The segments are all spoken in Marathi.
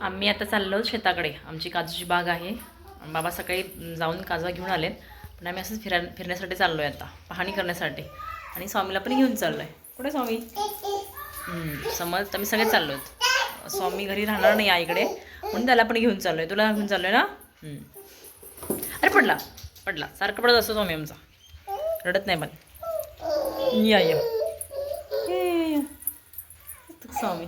आम्ही आता चाललो शेताकडे. आमची काजूची बाग आहे. बाबा सकाळी जाऊन काजवा घेऊन आलेत. पण आम्ही असंच फिरा फिरण्यासाठी चाललो आहे आता. पाहणी करण्यासाठी. आणि स्वामीला पण घेऊन चाललो आहे कुठे स्वामी? समज समज आम्ही सगळे चाललो आहेत स्वामी घरी राहणार नाही आईकडे म्हणून त्याला पण घेऊन चाललो आहे तुला घेऊन चाललो आहे ना अरे पडला. पडला. सारखं पडत असतो स्वामी आमचा. रडत नाही पण. या ये, या. स्वामी.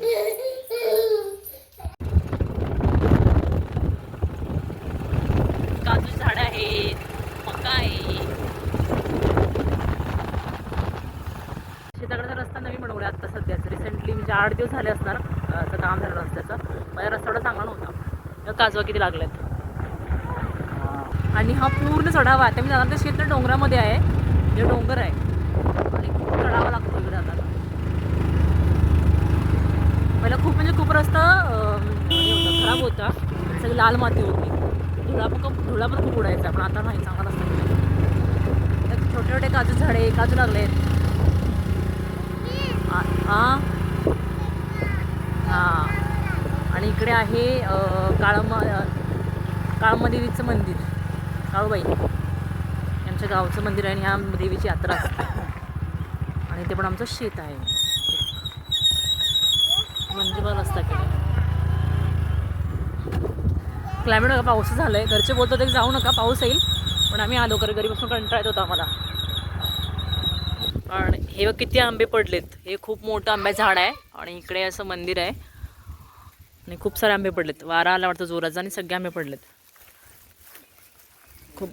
झाडं आहेत मका आहे शेताकडचा रस्ता नवीन बनवला आता सध्याच रिसेंटली म्हणजे आठ दिवस झाले असणार असं काम झालं रस्त्याचं. माझ्या रस्ता चांगला नव्हता. काजवा किती लागल्यात? आणि हा पूर्ण चढावा आहे मी जाणार ते शेत डोंगरामध्ये आहे. जे डोंगर आहे. आणि खूप चढावा लागतो इकडे आता. पहिला खूप म्हणजे खूप रस्ता म्हणजे खराब होता. सगळी लाल माती होती. धुळा पण धुळा पण खूप उडायचा पण आता नाही चांगला रस्ता त्यात छोटे छोटे काजू झाडे काजू लागले आहेत. हां हां. आणि इकडे आहे काळम काळमा देवीचं मंदिर काळूबाई. यांच्या गावचं मंदिर आहे आणि ह्या देवीची यात्रा असते. आणि ते पण आमचं शेत आहे. मंदिर पण रस्ता केला क्लायमेट बघा पाऊस झालं आहे घरचे बोलतो ते जाऊ नका पाऊस येईल. पण आम्ही आलो कारण घरीपासून कंटाळा येत होता आम्हाला. पण हे बघ किती आंबे पडलेत. हे खूप मोठं आंब्या झाड आहे आणि इकडे असं मंदिर आहे. आणि खूप सारे आंबे पडलेत. वारा आला वाटतं जोराचा आणि सगळे आंबे पडलेत. खूप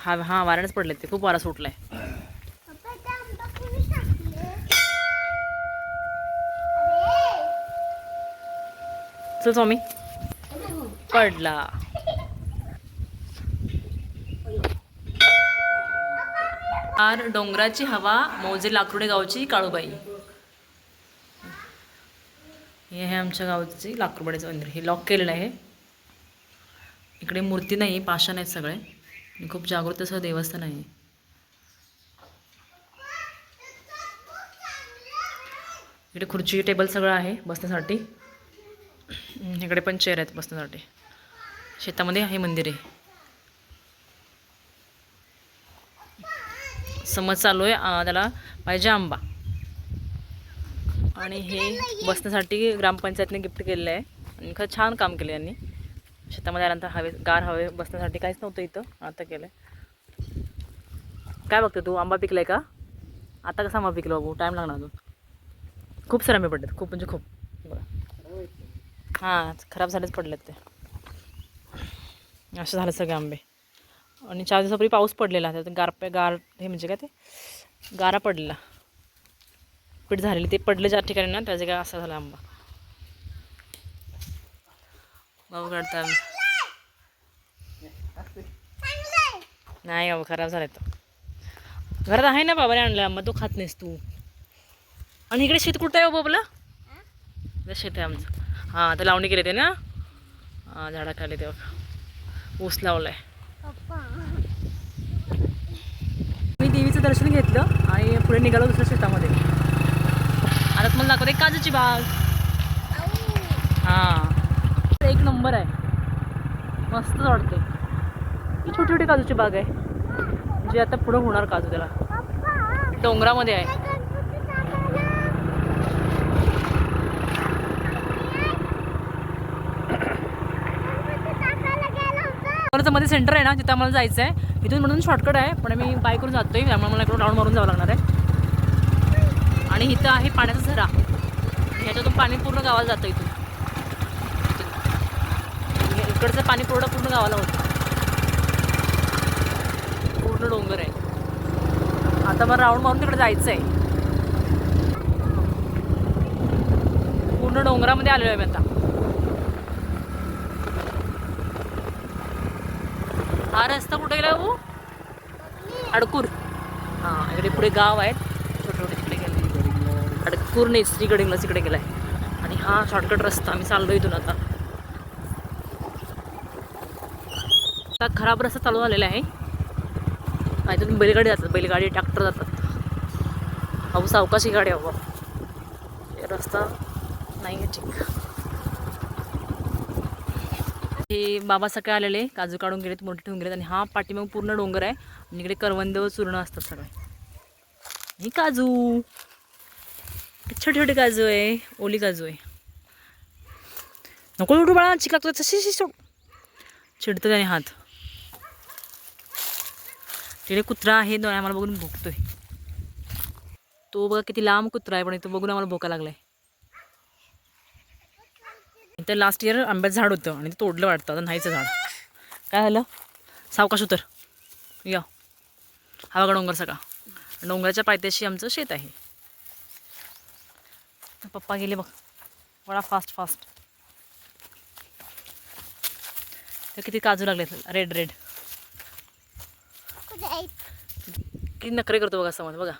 हा हां वाऱ्यानेच पडलेत ते. खूप वारा सुटलाय. चल स्वामी. पडला. आर डोंगराची हवा मौजे लाकरुडे गावची काळूबाई. हे आहे आमच्या गावची लाकरुबाडीचं मंदिर. हे लॉक केलेलं आहे. इकडे मूर्ती नाही पाषाण आहेत सगळे. खूप जागृत असं देवस्थान आहे. इकडे खुर्ची टेबल सगळं आहे बसण्यासाठी. इकडे पण चेअर आहेत बसण्यासाठी. शेतामध्ये हे मंदिर आहे समज चालू आहे त्याला पाहिजे आंबा. आणि हे बसण्यासाठी ग्रामपंचायतने गिफ्ट केलेलं आहे. आणि खरं छान काम केलं यांनी. शेतामध्ये आल्यानंतर हवे गार हवे बसण्यासाठी काहीच नव्हतं इथं आता केलं आहे काय बघतो तू? आंबा पिकलाय का? आता कसा आंबा पिकला बाबू? टाईम लागणार अजून. खूप सारे आंबे पडलेत. खूप म्हणजे खूप. बरं. हां खराब झालेच पडलेत ते. असं झालं सगळे आंबे. आणि चार दिवसापूर्वी पाऊस पडलेला त्यात गारपे गार हे म्हणजे काय ते? गारा पडलेला. पीठ झालेली ते पडले ज्या ठिकाणी ना त्याचे काय असा झाला आंबा. काढता नाही बाबा खराब झाला तो. घरात आहे ना बाबाने आणला आंबा तो खात नाहीस तू. आणि इकडे शेत कुठं आहे हो बाबला? शेत आहे आमचं. हां तर लावणी केली ते ना? हां झाडाखाली तेव्हा ऊस लावलाय. मी देवीचं दर्शन घेतलं आणि पुढे निघालो दुसऱ्या शेतामध्ये. आता तुम्हाला दाखवते काजूची बाग. हां. एक नंबर आहे. मस्त वाटते ही छोटी छोटी काजूची बाग आहे. जी आता पुढं होणार काजू त्याला. डोंगरामध्ये आहे. समोरचं मध्ये सेंटर आहे ना तिथं आम्हाला जायचं आहे इथून म्हणून शॉर्टकट आहे पण मी बाईकवरून जातोय त्यामुळे मला इकडून राऊंड मारून जावं लागणार आहे. आणि इथं आहे पाण्याचा झरा. ह्याच्यातून पाणी पूर्ण गावाला जातं इथून- इकडचं पाणी पूर्ण पूर्ण गावाला होतं. पूर्ण डोंगर आहे. आता मला राऊंड मारून तिकडे जायचं आहे पूर्ण डोंगरामध्ये आलेलो आहे मी आता. हा रस्ता कुठे गेला भाऊ? अडकूर. हां इकडे पुढे गाव आहेत. छोटे छोटे तिकडे गेले. अडकूर नाही श्रीगडिंगला तिकडे आहे आणि हा शॉर्टकट रस्ता आम्ही चाललो इथून आता. आता खराब रस्ता चालू झालेला आहे. हा, इथून बैलगाडी जातात बैलगाडी ट्रॅक्टर जातात अहो सावकाशी गाडी हवं. रस्ता नाही आहे ठीक. हे बाबा सकाळी आलेले काजू काढून गेलेत मोठे ठेवून गेलेत आणि हा पाठीमाग पूर्ण डोंगर आहे. आणि इकडे करवंद व चूर्ण असतात सगळे. हे काजू. छोटे छोटे काजू आहे ओली काजू आहे. नको उठू बाळा चिक लागतो तशी शिसो चिडतो त्याने हात. तिकडे कुत्रा आहे आम्हाला बघून भोगतोय तो बघा किती लांब कुत्रा आहे पण तो बघून आम्हाला भोका लागलाय. तर लास्ट इयर आंब्याचं झाड होतं आणि ते तोडलं वाटतं आता नाहीचं झाड. काय झालं? सावकाश उतर. या. हा बघा डोंगर सगळा. डोंगराच्या पायथ्याशी आमचं शेत आहे. पप्पा गेले बघ. वडा फास्ट फास्ट तर किती काजू लागलेत? रेड रेड किती नखरे करतो बघा समज बघा.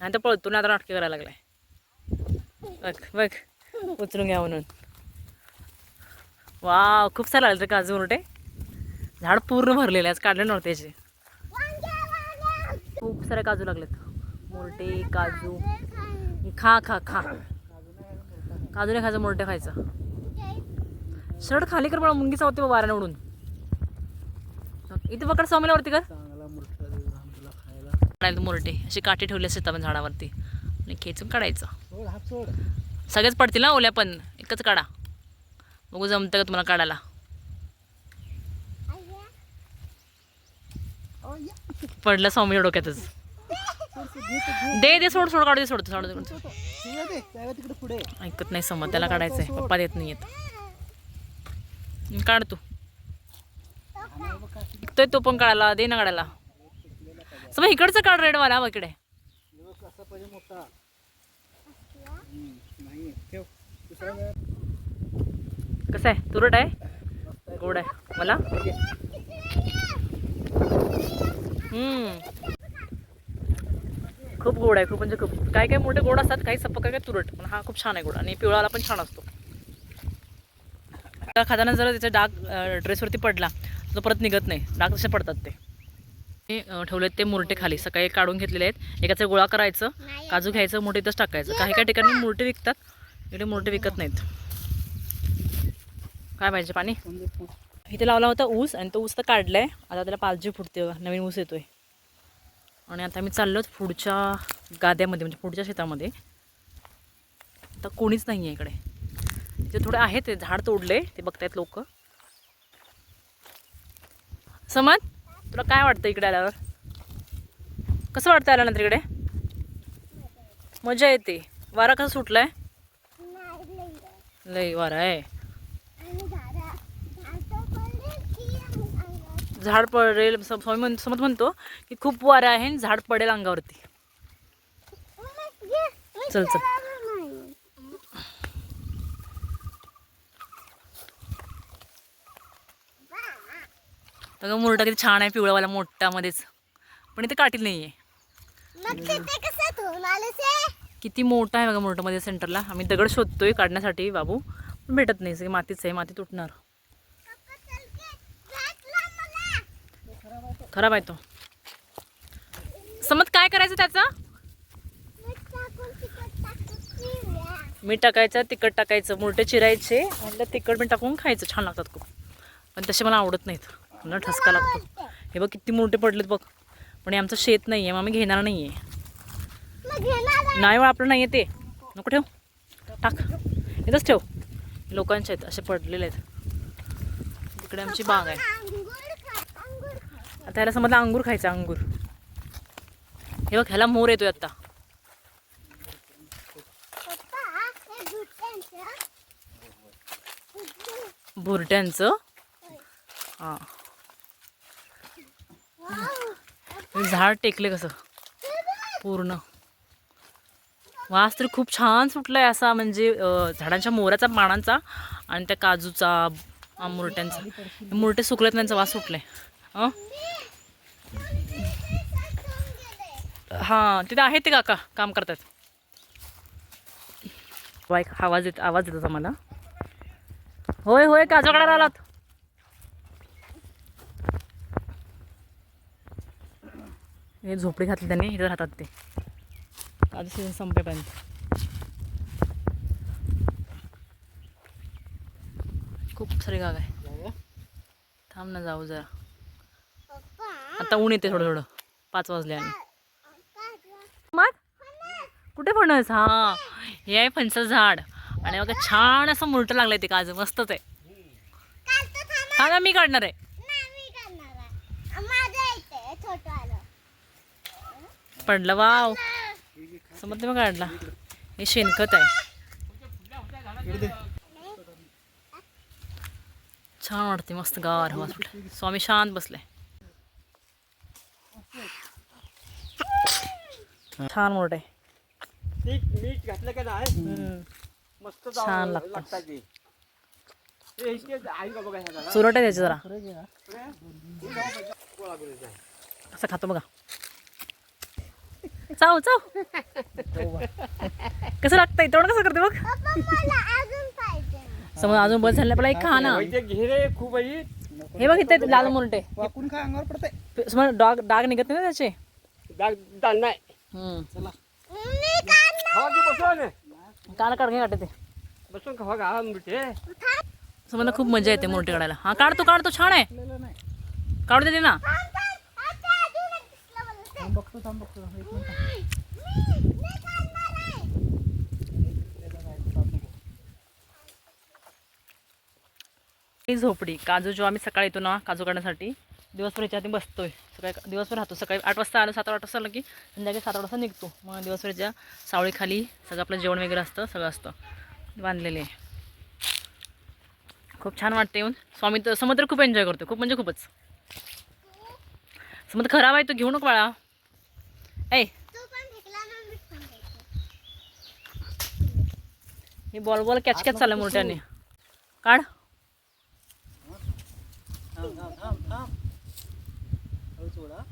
नाही तर पळतो ना आता नाटके करायला लागलाय. बघ बघ. उचलून घ्या म्हणून. वा खूप सारे आले रे काजू उरटे झाड पूर्ण भरलेलं आज काढले नव्हते याचे. खूप सारे काजू लागलेत. मोरटे काजू. खा खा खा. काजू नाही खायचं मोरटे खायचं. शर्ट खाली कर मला मुंगी चावते वाऱ्याने उडून. इथे पकड समेलावरती कर. मोरटे असे काटे ठेवले असतात आपण झाडावरती. आणि खेचून काढायचं. सगळेच पडतील ना ओल्या पण एकच काढा. बघू जमतं का तुम्हाला काढायला. पडलं सौम्य डोक्यातच. दे दे सोड सोड काढू दे सोड सोड ऐकत नाही समज त्याला काढायचंय. पप्पा देत नाही येत काढ तू. ऐकतोय तो पण काढायला दे ना काढायला. सम इकडचं काढ रेड मला इकडे. कसा पाहिजे मोठा नाही ठेव दुसरा वेळ कसं आहे? तुरट आहे? गोड आहे. मला? खूप गोड आहे. खूप म्हणजे खूप. काय काय मोठे गोड असतात काही सप्पक काय काय तुरट. पण हा खूप छान आहे गोड. आणि पिवळाला पण छान असतो. त्या खाताना जर त्याचा डाग ड्रेसवरती पडला तो परत निघत नाही. डाग तसे पडतात ते. ठेवलेत ते मुरटे खाली. सकाळी काढून घेतलेले आहेत. एकाचं गोळा करायचं काजू घ्यायचं मोठे इथंच टाकायचं. काही काही ठिकाणी मुरटे विकतात इकडे मुरटे विकत नाहीत. काय पाहिजे पाणी? इथे लावला होता ऊस आणि तो ऊस तर काढलाय. आता त्याला पाचजी फुटते नवीन ऊस येतोय. आणि आता मी चाललोच पुढच्या गाद्यामध्ये म्हणजे पुढच्या शेतामध्ये. आता कोणीच नाही आहे इकडे. ते थोडे आहेत ते झाड तोडले ते बघतायत लोक. समज तुला काय वाटतं इकडे आल्यावर? कसं वाटतं आल्यानंतर इकडे मजा येते. वारा कसा सुटलाय? लय वारा आहे. झाड पडेल स्वामी म्हण समज म्हणतो की खूप वारा आहे आणि झाड पडेल अंगावरती. चल चल. तर मुरटा किती छान आहे पिवळावाला मोठामध्येच. पण इथे काटील नाही आहे किती मोठा आहे बघा मोठ्यामध्ये सेंटरला आम्ही दगड शोधतोय काढण्यासाठी बाबू. पण भेटत नाही सगळी मातीच आहे माती तुटणार. खराब आहे तो. समज काय करायचं त्याचं? मीठ टाकायचं तिखट टाकायचं मुलटे चिरायचे आणि तिखट मीठ टाकून खायचं. छान लागतात खूप. पण तसे मला आवडत नाहीत. मला ठसका लागतो. हे बघ किती मोठे पडलेत बघ. पण हे आमचं शेत नाही आहे मग आम्ही घेणार नाही आहे नाही आपलं नाही आहे ते. नको ठेव. टाक. इथंच ठेव. लोकांचे आहेत असे पडलेले आहेत. इकडे आमची बाग आहे. आता याला समजला अंगूर खायचा अंगूर. हे बघ ह्याला मोर येतोय आता भुरट्यांचं हां. झाड टेकले कसं? पूर्ण. वास तरी खूप छान सुटलाय असा म्हणजे झाडांच्या मोराचा पानांचा आणि त्या काजूचा मुरट्यांचा. मुरटे सुकलेत त्यांचा वास सुटलाय. हं? हां तिथे आहेत ते काका काम करतात? वाय आवाज येत आवाज येत होता मला. होय होय काजू आलात? हे झोपडी घातली त्यांनी इथं राहतात ते. काजू सीझन संपेपर्यंत. खूप सारी गाग आहे. थांब ना जाऊ जरा. आता ऊन येते थोडं थोडं. पाच वाजले आणि. कुठे फणस? हा. हे आहे फणसाचं झाड. आणि बघा छान असं मुरटं लागलंय ते काजू. मस्तच आहे हा ना मी काढणार आहे. पडलं वाव. समजते मग काढला. हे शेणखत आहे. छान वाटते मस्त गार हवा सुटली स्वामी शांत बसले. छान मोठ आहे. मीठ मीठ घातलं का नाही. मस्त छान लागतं. लागतात ते. हे आई का बघा ह्या जरा. चुरट आहे त्याची जरा. असं खातो बघा. चाव चाव कसं लागतंय? तेवढं कसं करते बघ. समज अजून बस झालं आपल्याला एक खा ना वैद्य घे रे खूप आई हे बघ इथे लाल मुरटे. वाकून खा अंगावर पडतंय? समज डाग डाग निघत नाही ना त्याचे? दाग दाल नाही. हम्म. की कान काढ घे काढते ते. बसून खावा का मिठे समजा खूप मजा येते मोठे काढायला. हा काढतो काढतो छान आहे. काढू देते ना बघतो थांब ही झोपडी काजू जेव्हा आम्ही सकाळी येतो ना काजू काढण्यासाठी दिवसभर याच्या आधी बसतोय. सकाळी दिवसभर राहतो. सकाळी आठ वाजता आलं सात आठ वाजता आलं की संध्याकाळी सात आठ वाजता निघतो. मग दिवसभरच्या सावळीखाली सगळं आपलं जेवण वगैरे असतं सगळं असतं. बांधलेले आहे. खूप छान वाटते येऊन. स्वामी तर समुद्र खूप एन्जॉय करतो खूप म्हणजे खूपच. समुद्र खराब आहे तो घेऊ नको बाळा. ऐ. हे बॉल बॉल कॅच कॅच चाललं मोठ्याने काढ थांब थांब थांब थांब हळू सोडा.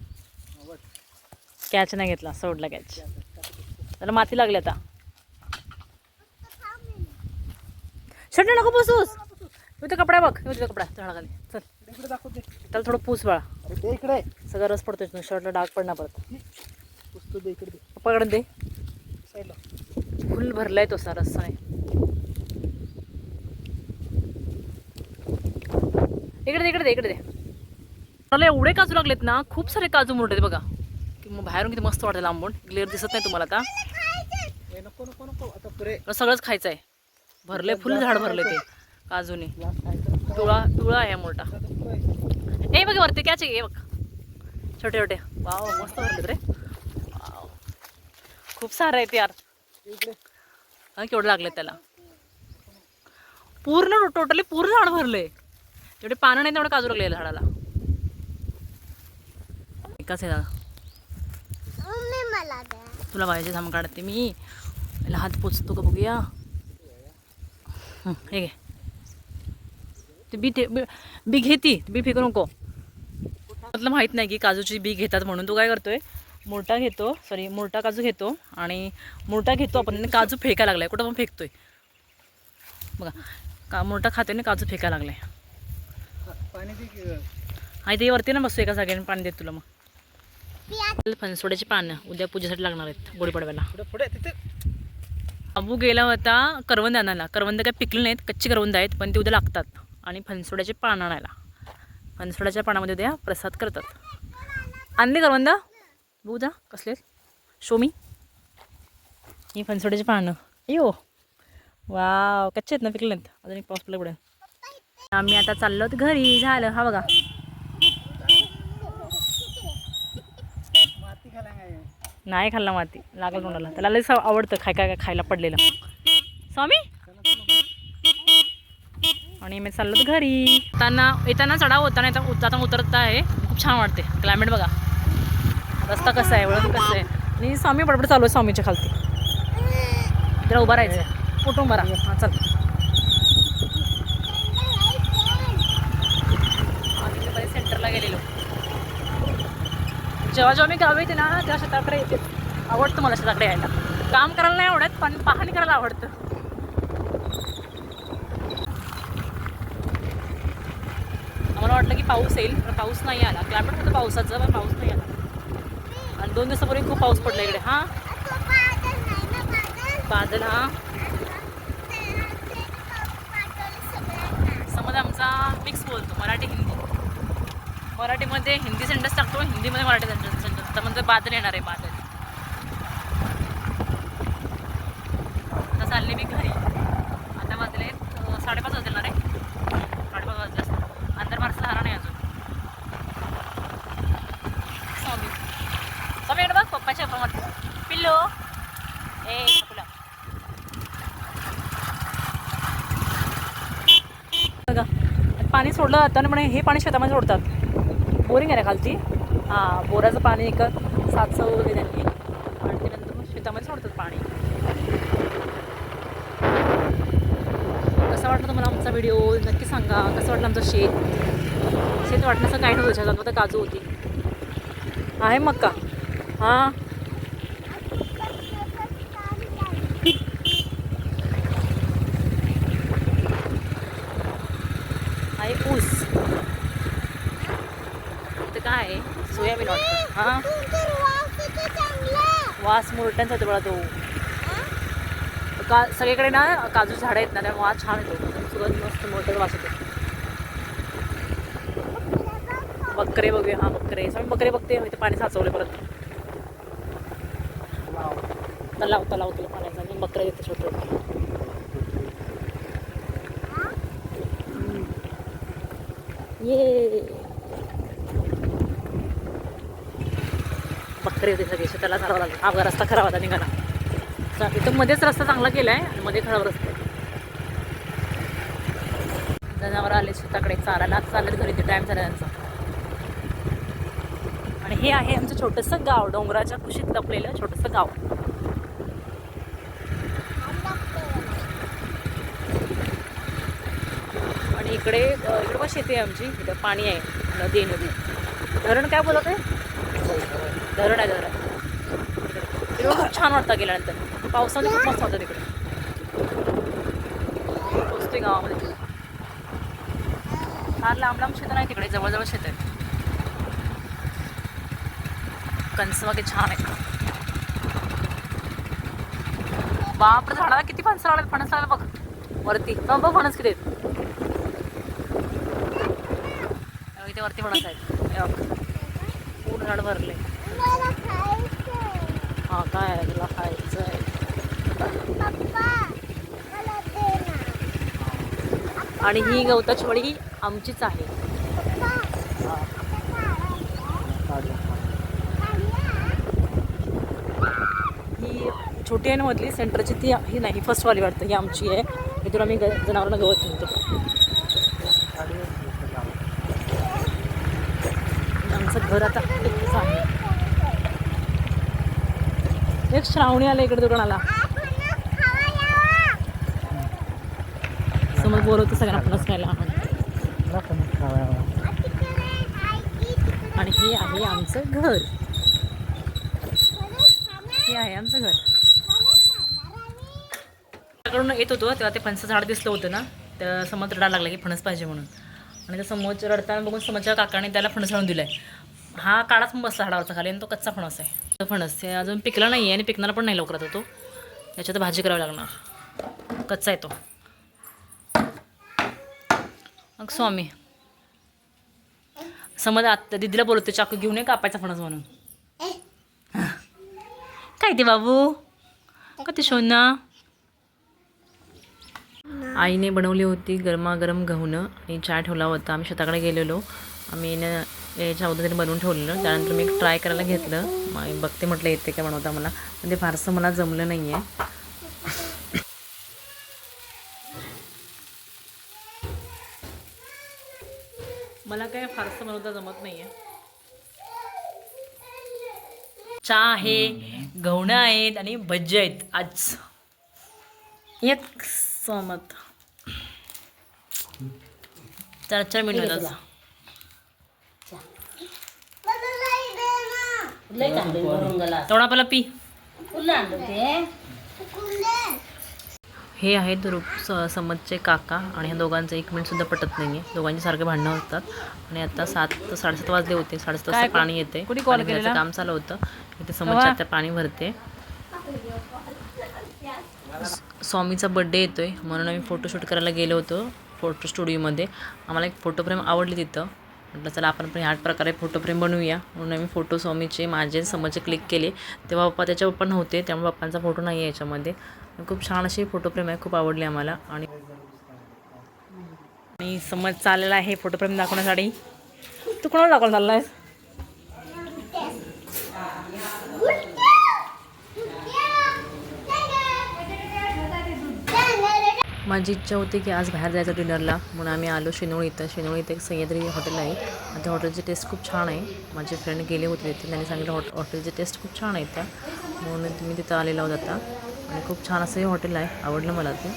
कॅच नाही घेतला सोडला कॅच त्याला माती लागली आता. शर्ट नको पुसूस. इथं कपडा बघ इथं कपडा झाडाखाली चल. इकडे दाखव दे त्याला थोडं पूस बाळा. इकडे. सगळा रस पडतोय इथून शर्टला डाग पडणार परत. दे इकडे दे. पप्पाकडे दे. साईडला. फुल भरलाय तो सारा रस्साने इकडे दे इकडे दे इकडे दे. मला एवढे काजू लागलेत ना खूप सारे काजू आहेत बघा. की मग बाहेरून किती मस्त वाटतं लांबून. क्लिअर दिसत नाही तुम्हाला आता ए नको नको नको. आता पुरे. मला सगळंच खायचं आहे भरले फुल झाड भरले ते काजूने. तुळा तुळा आहे मोठा ए बघ वरती कॅच आहे बघ. छोटे छोटे. वाव मस्त भरलेत रे. खूप सारं आहे ते यार हा केवढं लागले त्याला. पूर्ण टोटली पूर्ण झाड भरले. जेवढे पानं नाही तेवढे काजू लागले झाडाला. एकाच आहे दादा तुला पाहिजे थांब काढते मी. याला हात पोचतो का बघूया. हं, हे घे. ते बी ठे- बी- घेती बी फेकू नको. म्हटलं माहीत नाही की काजूची बी घेतात म्हणून तो काय करतोय? मोठा घेतो सॉरी मोठा काजू घेतो आणि मोठा घेतो आपण आणि काजू फेकायला लागलाय. कुठं पण फेकतोय. बघा का मोठा खातोय ना काजू फेकायला लागलाय. हा, आणि ते वरती ना बसतो एका जागेने पाणी देत तुला मग. फणसोड्याची पानं उद्या पूजेसाठी लागणार आहेत गुढीपाडव्याला अबू गेला होता करवंद आणायला करवंद काय पिकले नाहीत कच्ची करवंद आहेत पण ते उद्या लागतात. आणि फणसोड्याचे पान आणायला. फणसोड्याच्या पानामध्ये उद्या प्रसाद करतात. आणले करवंद? बघू जा कसले शोमी ही फणसोड्याची पानं. यो वाव कच्चे आहेत ना पिकले नाहीत. अजून एक पाऊस पडला पुढे. आम्ही आता चाललो घरी. झालं हा बघा माती खाला काय नाही खाल्ला माती. लागल तोंडाला. त्याला लई आवडतं खाय काय काय खायला पडलेलं. स्वामी? आणि मी चाललो घरी. येताना येताना चढाव होताना येता जाताना उतरता आहे. खूप छान वाटते. क्लायमेट बघा. रस्ता कसा आहे वळण कसं आहे. आणि स्वामी बडबड चालू आहे स्वामीच्या खालती. जरा उभा राहायचं. कुठून बरा हां चल आम्ही दुपारी सेंटरला गेलेलो जेव्हा जेव्हा मी गावी येते ना तेव्हा शेताकडे येते. आवडतं मला शेताकडे यायला. काम करायला नाही आवडत पण पाहणी करायला आवडतं. आम्हाला वाटलं की पाऊस येईल पण पाऊस नाही आला. क्लायमेट होतं पावसाचं पण पाऊस नाही आला. आणि दोन दिवसापूर्वी खूप पाऊस पडला इकडे. हां? बादल हां समज आमचा मिक्स बोलतो मराठी हिंदी मराठीमध्ये हिंदी सेंटेन्स टाकतो हिंदीमध्ये मराठी सेंटेन्स सेंटेन्स तर म्हणजे बादल येणार आहे बादल. आता चालले मी घरी. आता वाजले साडेपाच वाजले ना रे साडेपाच वाजले अंदर अंतर मार्च झाला नाही अजून. स्वामी. स्वामी इकडे बघ पप्पाच्या फोनमध्ये पिल्लो. ए तुला बघा पाणी सोडलं जातं आणि म्हणे हे पाणी शेतामध्ये सोडतात. बोरिंग आहे ना खालती? हां बोराचं पाणी एक सातसं वगैरे त्यांनी आणि ते नंतर मग शेतामध्ये सोडतात पाणी. कसं वाटलं तुम्हाला आमचा व्हिडिओ? नक्की सांगा. कसं वाटलं आमचं शेत? शेत वाटण्याचं काय नव्हतं? त्याच्यात फक्त काजू होती. आहे मक्का. हां? आहे ऊस. काय सोयाबीन वाटतं. हां? वास मुरट्यांचा येतो बघा तो का सगळीकडे ना काजू झाडं आहेत ना त्यामुळे वास छान येतो. सुगंध मस्त मोठ्याचा वास येतो. बकरे बघूया. हा बकरे. सगळे बकरे बघते. इथे पाणी साचवले परत. तलाव तलाव तुला पाण्याचा. आणि बकरे येते छोटे ये. खरेदी होते सगळे शेताला चालवा लागले. हा रस्ता खराब होता निघाला. इथं मध्येच रस्ता चांगला केला आहे आणि मध्ये खराब रस्ता आहे. जनावर आले शेताकडे चारायला. चालत घरी ते टाईम झाला त्यांचा. आणि हे आहे आमचं छोटंसं गाव डोंगराच्या कुशीत लपलेलं छोटंसं गाव. आणि इकडे इकडे पण शेती आहे आमची. इथं पाणी आहे नदी नदी धरण काय बोलत आहे? धरण आहे धरण तिकडे खूप छान वाटतं गेल्यानंतर. पावसामध्ये खूप मस्त वाटतं तिकडे. पोचते गावामध्ये. फार लांब लांब शेतं नाही तिकडे जवळजवळ शेत आहे. कणसवागे छान आहे बाप झाडाला किती फणस लागले फणस लागले बघ. वरती. बघ बघ फणस किती आहेत. इथे वरती फणस आहेत. पूर्ण झाड भरले हा काय आहे? तुला खायचं आहे आणि ही गवताची वडी आमचीच आहे. ही. छोटी आहे ना मधली सेंटरची ती ही नाही फर्स्टवाली वाटतं ही आमची आहे. इथून आम्ही जनावरांना गवत ठेवतो आमचं घर आता इथेच आहे एक श्रावणी आला इकडे दुकानाला. समोर बोलवतो सगळ्यांना फणस खायला. आणि हे आहे आमचं घर. हे आहे आमचं घर. कडून येत होतो तेव्हा ते फणसं झाड दिसलं होतं ना. तर समोर रडायला लागला की फणस पाहिजे म्हणून. आणि त्या समोरच्या रडताना बघून समोरच्या काकाने त्याला फणस आणून दिलाय. हा काळाच बसला झाडावरचा खाली आणि तो कच्चा फणस आहे. फणस ते अजून पिकला नाही आहे आणि पिकणार पण नाही लवकर आता तो. याच्यात भाजी करावी लागणार. कच्चा आहे तो. मग स्वामी. समज आता दिदीला बोलवते चाकू घेऊन ये कापायचा फणस म्हणून. काय ते बाबू? कधी शोना आईने बनवली होती गरमागरम गहूनं आणि चहा ठेवला होता. आम्ही शेताकडे गेलेलो. आम्ही न याच्या अगोदर बनवून ठेवलेलं. त्यानंतर मी ट्राय करायला घेतलं. मग बघते म्हटलं येते काय बनवता मला? पण ते फारसं मला जमलं नाही आहे मला काय फारसं बनवता जमत नाही आहे चहा आहे गव्हाणं आहेत आणि भज्जे आहेत. आज. एक सहमत. चार चार मिनिट तेवढा आपल्याला पी. हे आहेत रूप स- समजचे काका आणि ह्या दोघांचं एक मिनिट सुद्धा पटत नाहीये. दोघांची सारखे भांडणं होतात. आणि आता सात साडेसात वाजले होते. साडेसात वाजता पाणी येते. कुणी call पाणी भरायचं केलेला? काम चालू होतं. इथे समजच्या आता पाणी भरते. स- स्वामीचा बड्डे येतोय. म्हणून आम्ही फोटोशूट करायला गेलो होतो. फोटो स्टुडिओमध्ये आम्हाला एक फोटो फ्रेम आवडली तिथं. म्हटलं चला आपण पण ह्याच प्रकारे फोटो फ्रेम बनवूया. म्हणून मी फोटो स्वामीचे माझे समोरचे क्लिक केले. तेव्हा पप्पा त्याच्या पप्पा नव्हते त्यामुळे पप्पांचा फोटो नाही आहे याच्यामध्ये. खूप छान अशी फोटो फ्रेम आहे खूप आवडली आम्हाला. आणि आणि समज चाललेला आहे फोटो फ्रेम दाखवण्यासाठी. तू कोणाला दाखवून चालला आहेस माझी इच्छा होती की आज बाहेर जायचं डिनरला. म्हणून आम्ही आलो शिनोळी इथं. शिनोळी इथं एक सह्याद्री हॉटेल आहे. आणि त्या हॉटेलची टेस्ट खूप छान आहे. माझे फ्रेंड गेले होते तिथे. त्यांनी सांगितलं हॉट हॉटेलची टेस्ट खूप छान आहे त्या म्हणून मी तिथं आलेला होता आता. आणि खूप छान असं हे हॉटेल आहे. आवडलं मला ते.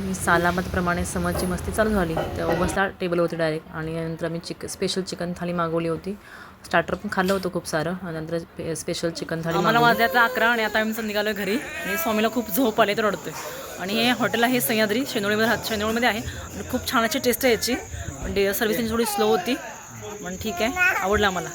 मी सालामतप्रमाणे समजची मस्ती चालू झाली. तेव्हा बसला टेबल होती डायरेक्ट आणि नंतर आम्ही चिक स्पेशल चिकन थाली मागवली होती. स्टार्टर पण खाल्लं होतं खूप सारं. आणि नंतर स्पेशल चिकन थाली आम्हाला वाजले आता अकरा आणि आता आम्ही निघालो घरी. आणि स्वामीला खूप झोप आले तर रडतोय. आणि हे हॉटेल आहे सह्याद्री शेनोळीमध्ये शेनोळीमध्ये आहे. आणि खूप छान अशी टेस्ट आहे याची. पण सर्व्हिसिंग थोडी स्लो होती. पण ठीक आहे. आवडला मला.